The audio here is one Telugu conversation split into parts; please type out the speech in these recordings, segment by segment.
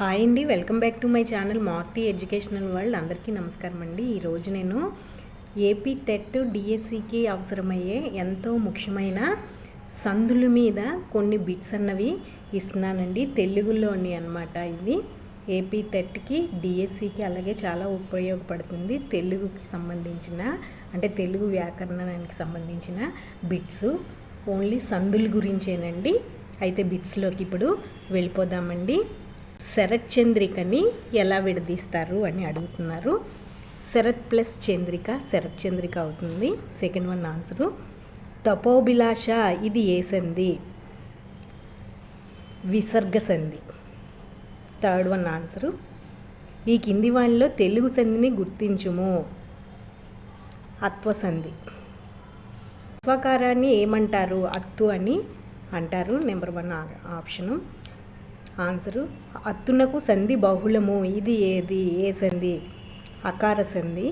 హాయ్ అండి. Welcome back to my channel Marthi educational world. అందరికీ నమస్కారం అండి. ఈరోజు నేను ఏపీ టెట్ డిఎస్సికి అవసరమయ్యే ఎంతో ముఖ్యమైన సందుల మీద కొన్ని బిట్స్ అన్నవి ఇస్తున్నానండి. తెలుగులోని అన్నమాట ఇది. ఏపీ టెట్కి డిఎస్సికి అలాగే చాలా ఉపయోగపడుతుంది. తెలుగుకి సంబంధించిన అంటే తెలుగు వ్యాకరణానికి సంబంధించిన బిట్స్. ఓన్లీ సందుల గురించేనండి. అయితే బిట్స్లోకి ఇప్పుడు వెళ్ళిపోదామండి. శరత్ చంద్రికని ఎలా విడదీస్తారు అని అడుగుతున్నారు. శరత్ ప్లస్ చంద్రిక శరత్ చంద్రిక అవుతుంది. Second one answer. తపోభిలాష ఇది ఏ సంధి? విసర్గ సంధి. Third one answer. ఈ కింది వాణిలో తెలుగు సంధిని గుర్తించుము. అత్వసంధి అత్వకారాన్ని ఏమంటారు? అత్తు అని అంటారు. Number one option. ఆన్సరు అత్తునకు సంధి బహుళము ఇది ఏది? ఏ సంధి? అకార సంధి.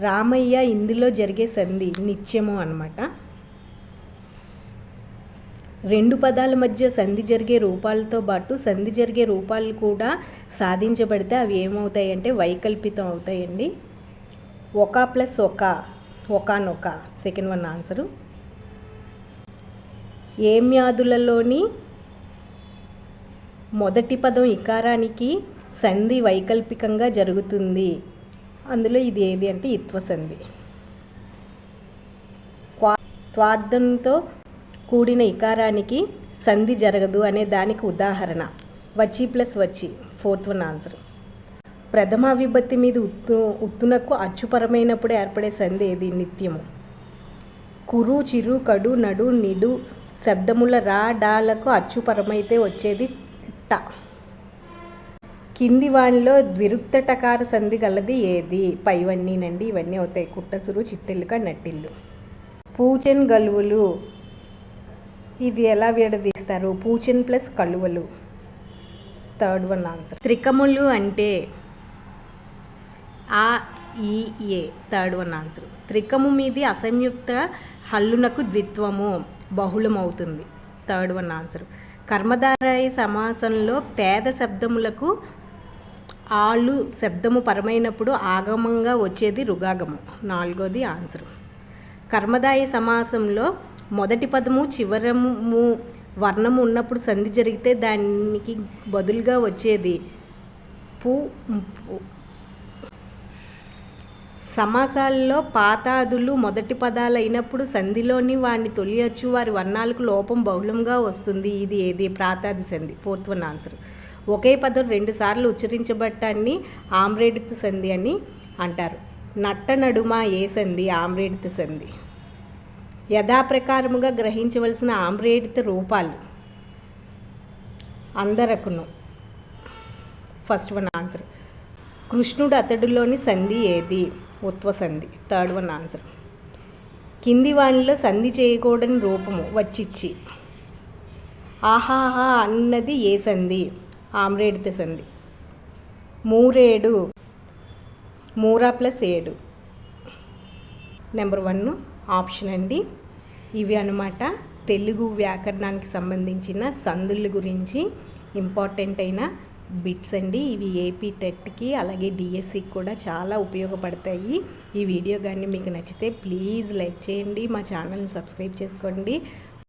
రామయ్య ఇందులో జరిగే సంధి నిత్యము అనమాట రెండు పదాల మధ్య సంధి జరిగే రూపాలతో పాటు సంధి జరిగే రూపాలు కూడా సాధించబడితే అవి ఏమవుతాయి అంటే వైకల్పితం అవుతాయండి. ఒక ప్లస్ ఒక ఒకనొక సెకండ్ వన్ ఆన్సరు. ఏ వ్యాధులలోని మొదటి పదం ఇకారానికి సంధి వైకల్పికంగా జరుగుతుంది. అందులో ఇది ఏది అంటే ఇత్వ సంధి క్వా త్వార్థంతో కూడిన ఇకారానికి సంధి జరగదు అనే దానికి ఉదాహరణ. వచ్చి ప్లస్ వచ్చి ఫోర్త్ వన్ ఆన్సర్. ప్రథమ విభక్తి మీద ఉత్తు ఉత్తునకు అచ్చుపరమైనప్పుడు ఏర్పడే సంధి ఏది? నిత్యము. కురు చిరు కడు నడు నిడు శబ్దముల రా డాలకు అచ్చుపరమైతే వచ్చేది ట కింది వాణిలో ద్విరుక్త టకార సంధి గలది ఏది? పైవన్నీనండి ఇవన్నీ అవుతాయి. కుట్టసురు చిట్టెలుక నట్టిల్లు పూచెన్ గలువులు. ఇది ఎలా విడదీస్తారు? పూచెన్ ప్లస్ కలువలు. Third one answer. త్రికములు అంటే ఆ ఈ ఏ. Third one answer. త్రికము మీది అసంయుక్త హల్లునకు ద్విత్వము. బహుళమవుతుంది. Third one answer. కర్మధారయ సమాసంలో పేద శబ్దములకు ఆళ్ళు శబ్దము పరమైనప్పుడు ఆగమంగా వచ్చేది రుగాగము నాలుగోది ఆన్సర్ కర్మదాయ సమాసంలో మొదటి పదము చివరము వర్ణము ఉన్నప్పుడు సంధి జరిగితే దానికి బదులుగా వచ్చేది పు. సమాసాల్లో పాతాదులు మొదటి పదాలు అయినప్పుడు సంధిలోని వాడిని తొలియచ్చు. వారి వర్ణాలకు లోపం బహుళంగా వస్తుంది. ఇది ఏది? ప్రాతాది సంధి. Fourth one answer. ఒకే పదం రెండుసార్లు ఉచ్చరించబట్టాన్ని ఆమ్రేడిత సంధి అని అంటారు. నట్ట నడుమ ఏ సంధి? ఆమ్రేడిత సంధి. యథాప్రకారముగా గ్రహించవలసిన ఆమ్రేడిత రూపాలు అందరకును. First one answer. కృష్ణుడు అతడులోని సంధి ఏది? ఉత్వ సంధి థర్డ్ వన్ ఆన్సర్. కింది వాణిలో సంధి చేయకూడని రూపము వచ్చిచ్చి. ఆహాహా అన్నది ఏ సంధి? ఆమ్రేడిత సంధి. మూరేడు. మూరా ప్లస్ ఏడు. నెంబర్ వన్ ఆప్షన్ అండి. ఇవి అనమాట తెలుగు వ్యాకరణానికి సంబంధించిన సందుల గురించి ఇంపార్టెంట్ అయిన బిట్స్ అండి. ఇవి ఏపీ టెట్కి అలాగే డిఎస్సికి కూడా చాలా ఉపయోగపడతాయి. ఈ వీడియో కానీ మీకు నచ్చితే ప్లీజ్ లైక్ చేయండి. మా ఛానల్ని సబ్స్క్రైబ్ చేసుకోండి.